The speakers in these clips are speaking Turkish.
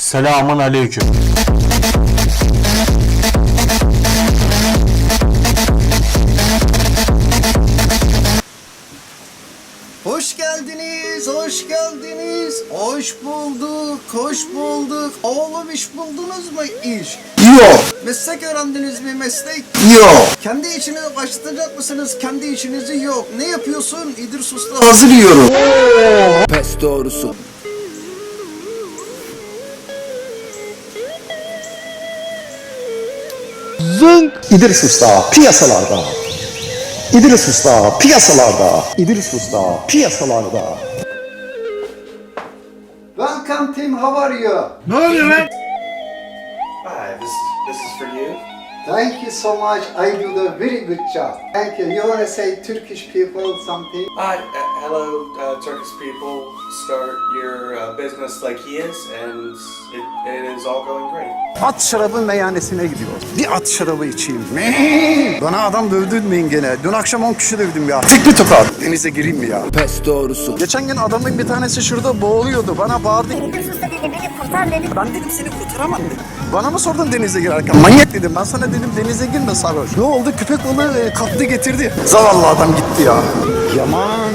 Selamun aleyküm. Hoş geldiniz, hoş geldiniz. Hoş bulduk, hoş bulduk. Oğlum iş buldunuz mu iş? Yok. Meslek öğrendiniz mi meslek? Yok. Kendi işini başlatacak mısınız? Kendi işinizi yok. Ne yapıyorsun? İdris Usta. Hazır yiyorum. Pes doğrusu. İdris Usta piyasalarda. İdris Usta piyasalarda. İdris Usta piyasalarda. Welcome team, how are you? Hi, this this is for you. Thank you so much. I do the very good job. Thank you. You want to say Turkish people something? Hi, uh, hello, uh, Turkish people. Start your uh, business like he is, and it, it is all going great. At şarabı meyhanesine gidiyoruz. Bir at şarabı içeyim. Bana adam dövdürmeyin gene. Dün akşam 10 kişi dövdüm ya. Fikri tutar. Denize gireyim mi ya? Pes doğrusu. Geçen gün adamın bir tanesi şurada boğuluyordu. Bana bağırdı. İdris Usta dedi beni kurtar dedi. Ben dedim seni kurtaramam dedim. Bana mı sordun denize girerken? Manyak dedim. Ben sana dedim denize girme sarhoş. Ne oldu? Köpek balığı e, kalktı getirdi. Zavallı adam gitti ya. Yaman.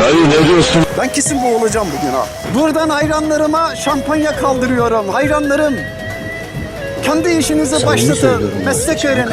Dayı ne diyorsun? Ben kesin boğulacağım bugün ha. Buradan hayranlarıma şampanya kaldırıyorum. Hayranlarım. Kendi işinizi başlatın. Meslek öğrenin.